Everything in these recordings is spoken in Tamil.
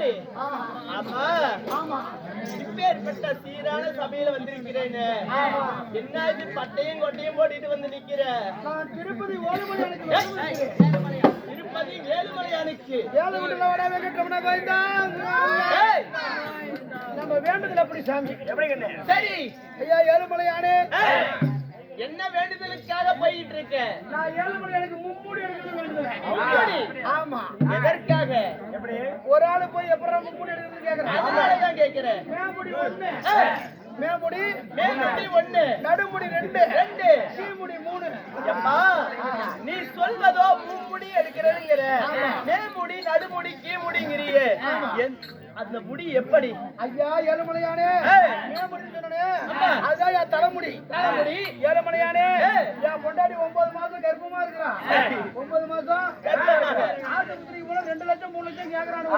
எப்படி ஆமா. இப்பேற்பட்ட சீரான சபையில வந்திருக்கிறேன்னு. என்ன இது பட்டையும் கொட்டையும் போட்டுட்டு வந்து நிக்கிற? நான் திருப்பதி திருப்பதி வேலுமலையானுக்கு நம்ம வேண்டுதல் அப்படி சாமி? எப்படி? சரி. ஐயா ஏழுமலையானே என்ன வேண்டுதலுக்காக போயிட்டு இருக்க? நான் ஏழுமலையானுக்கு மும்மூடி எடுக்கிறது வேண்டுதல்? ஆமா. எதற்காக ஒரு ஆளு போய் எப்பறம் மும்மூடி எடுக்கிறது கேக்குறேன். அதனாலதான் கேக்குறேன். மேமுடி ஒண்ணு. மேமுடி மேல்முடி ஒண்ணு. நடுமுடி ரெண்டு. ரெண்டு. கீழ்முடி மூணு. அம்மா நீ சொல்வதோ மும்முடி எடுக்கிறதுங்கிற ஆமா. மேல்முடி நடுமுடி. என்- அந்த முடி எப்படி? ஐயா ஏழுமலையானே. மேமுடி சொன்னே ஆமா. அதுதான் என் தலைமுடி. தலைமுடி. ஏழுமலையானே. என் பொண்டாட்டி ஒன்பது மாசம் கர்ப்பமா இருக்கிறான். ஒன்பது மாசம் கர்ப்பமாக. ஆஸ்பத்திரிக்கு போனா ரெண்டு கேக்குறானு.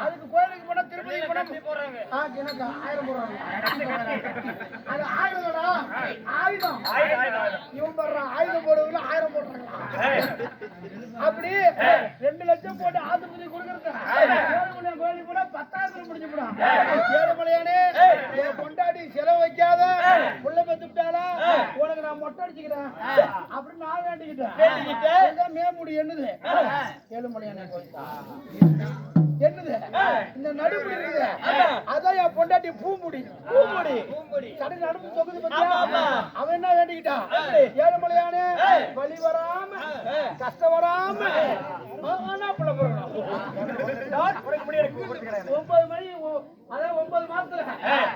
அதுக்கு கோயிலுக்கு போனா திருப்பதிக்கு போனா ஆ, கிணக்கா, ஆயிரம் போடுறாங்க. அது ஆயுதம்டா. ஆயுதம். இவன் போடுறான் ஆயுதம் போடுறதுல ஆயிரம் போடுறாங்க அப்படி ரெண்டு லட்சம் போட்டு ஆஸ்பத்திரி கொடுக்கறது கோயிலுக்கு போனா பத்தாயிரத்துல முடிஞ்சு போடும் ஏழுமலையானே என் பொண்டாட்டி செலவு வைக்காத புள்ள பெத்து விட்டாலா உனக்கு நான் மொட்டை அடிச்சுக்கிறேன். அப்படின்னு நான் வேண்டிக்கிட்டேன். வேண்டிக்கிட்ட? மேமுடி என்னது? ஏழுமலையானே என்னது? இந்த நடுமுடி இருக்குது. அதான் என் பொண்டாட்டி பூமுடி. பூமுடி. பூமுடி. கடை நடுப்பு தொகுதி. பத்தியா? அவன் என்ன வேண்டிக்கிட்டான்? எப்படி? ஏழுமலையானே. வலி வராம. கஷ்டம் வராம. ஆனா புள்ள பிறக்கணும். ஒன்பது மணி அதான் ஒன்பது மாசத்துல.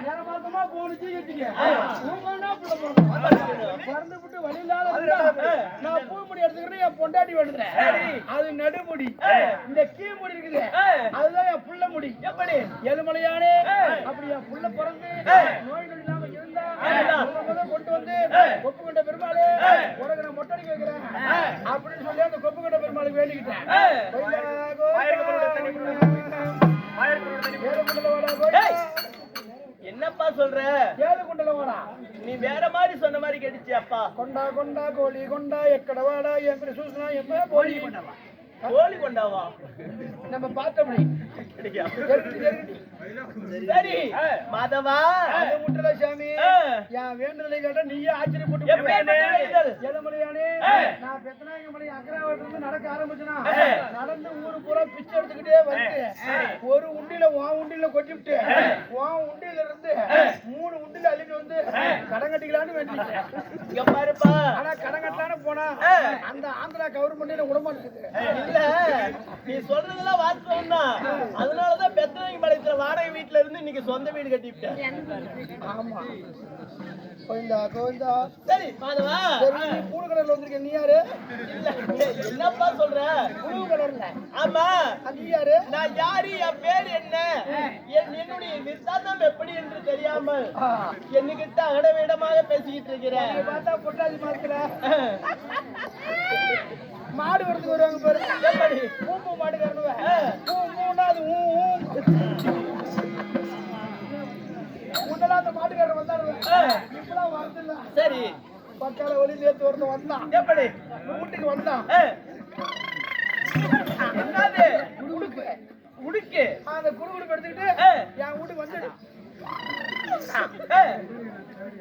நேர மாசமா போனுச்சு வச்சுக்க உங்கன்னா புள்ள பிறக்கணும். பிறந்து விட்டு வழி இல்லாத நான் பூமுடி எடுத்துக்கிறேன் என் பொண்டாட்டி வேண்டுறேன் அது நடுமுடி. இந்த கீழ்முடி இருக்குது. அதுதான் என் புள்ள முடி. எப்படி? ஏழுமலையானே. அப்படி என் புள்ள பிறந்து நோய் நொடி இல்லாம இருந்தா கொண்டு வந்து கொப்பு கொண்ட பெருமாளே உனக்கு நான் மொட்டை அடிக்க வைக்கிறேன். அப்படின்னு சொல்லி அந்த கொப்பு கொண்ட பெருமாளுக்கு வேண்டிக்கிட்டேன் ஏழு குண்டல வாடா. நீ வேற மாதிரி சொன்ன மாதிரி கேட்டுச்சு அப்பா. கொண்டா கொண்டா கோழி கொண்டா எக்கட வாடா என் பேரு சூசனா என் பேரு கோழி. கொண்டாவா? கோழி கொண்டாவா? நம்ம ஜெருகடி. சரி. மாதவா? முட்டல சாமி. என் வேண்டுதலை கேட்டா நீயே ஆச்சரியப்பட்டு. நான் பெத்தநாயகமலை அக்கராவட்டில இருந்து நடக்க ஆரம்பிச்சனா. நடந்து ஊரு பூரா பிச்சை எடுத்துக்கிட்டே வந்து ஒரு உண்டியில உன் உண்டியில கொட்டிவிட்டு உன் உண்டியில இருந்து மூணு உண்டியில அள்ளிட்டு வந்து கடன் கட்டிக்கலான்னு வேண்டிட்டேன் இங்க பாருப்பா. ஆனா கடன் கட்டலான்னு போனா. அந்த ஆந்திரா கவர்மெண்ட் விடமாட்டேங்குது இல்ல நீ சொல்றதெல்லாம் வாஸ்தவம் தான் அதனாலதான் பெத்தவங்க பாளையத்துல வாடகை வீட்டுல இருந்து இன்னைக்கு சொந்த வீடு கட்டிவிட்டேன் ஆமா. கோவிந்தா கோவிந்தா. சரி மாதவா நீ பூணு வந்திருக்க நீ யாரு? இல்ல என்னப்பா சொல்ற? புழு கலர்ல ஆமா. அது யாரு? நான் யாரு? என் பேர் என்ன? என் என்னுடைய விருத்தாந்தம் எப்படி என்று தெரியாமல் ஆ. என்கிட்ட அகடவிடமாக பேசிக்கிட்டு இருக்கிறேன் நீ பார்த்தா பொட்டாசி மாசத்துல மாடு வரதுக்கு வருவாங்க பாரு. பூ மாடு கறனுவ பூ மூணா அது ஊ ஊ. மாட்டுக்காரர் வந்தாரு இப்பெல்லாம் வரதில்ல. சரி. பக்கால ஒளி நேத்து ஒருத்தன் வந்தான். எப்படி? வீட்டுக்கு வந்தான். என்னது? உடுக்கு உடுக்கு அந்த குடுகுடுப்பு எடுத்துக்கிட்டு. என் வீட்டுக்கு வந்துடு ஆ.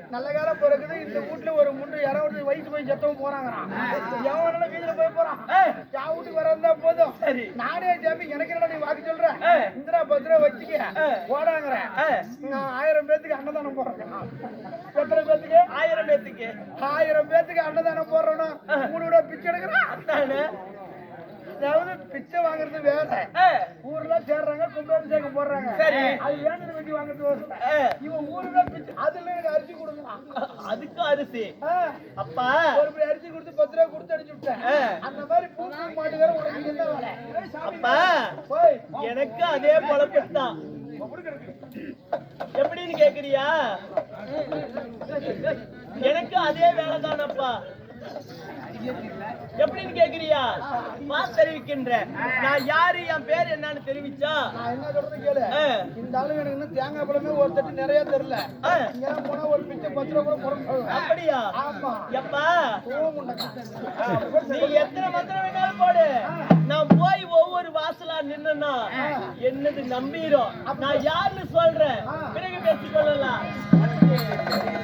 நல்ல காலம் பிறகுது இந்த வீட்டுல ஒரு முண்டு யாராவது வயசு போய் செத்தவங்க போறாங்கறான் எவனால வீட்டுல போய் போறான். என் வீட்டுக்கு வரந்தா போதும். நானே ஜாமி எனக்கு என்னடா நீ வாக்கு சொல்ற. இந்திரா பத்திரா வச்சுக்க. ஆ. நான் ஆயிரம் பேத்துக்கு அன்னதானம் போடுறேன். எத்தனை பேத்துக்கு? ஆயிரம் பேத்துக்கு. ஆயிரம் பேத்துக்கு அன்னதானம் போடுறோம்னா மூணு ரூபா பிச்சை எடுக்கிறான் அதாவது பிச்சை வாங்குறது வேற. ஊர்ல சேர்றாங்க கும்பாபிஷேகம் போடுறாங்க. சரி. அது வேண்டது வெட்டி வாங்குறது. இவன் ஊருல பிச்சை அதுல எனக்கு அரிசி கொடுக்குறான் அதுக்கும் அரிசி. அப்பா. ஒரு படி அரிசி கொடுத்து பத்து ரூபா கொடுத்து அடிச்சு விட்டேன். அந்த மாதிரி பூச்சி மாட்டுக்கார உனக்கு வேலை. அப்பா. எனக்கு அதே பொழப்பு தான். எப்படின்னு கேக்குறியா? எனக்கு அதே வேலை தானப்பா. எப்படின்னு கேக்குறியா? மா தெரிவிக்கின்றேன் நான் யாரு என் பேர் என்னன்னு தெரிவிச்சா? நான் என்ன சொல்றது கேளு. இந்த ஆளு எனக்கு இன்னும் தேங்காய் பழமே ஒரு தட்டு நிறைய தெரியல. இங்கெல்லாம் போனா ஒரு பிச்சை பத்து ரூபா கூட போட சொல்லுவேன் அப்படியா? ஆமா. எப்பா? நீ எத்தனை மந்திரம் வேணாலும் போடு. நான் போய் ஒவ்வொரு வாசலா நின்னா என்னது நம்பிரும் நான் யாருன்னு சொல்றேன். பிறகு பேசிக்கொள்ளலாம்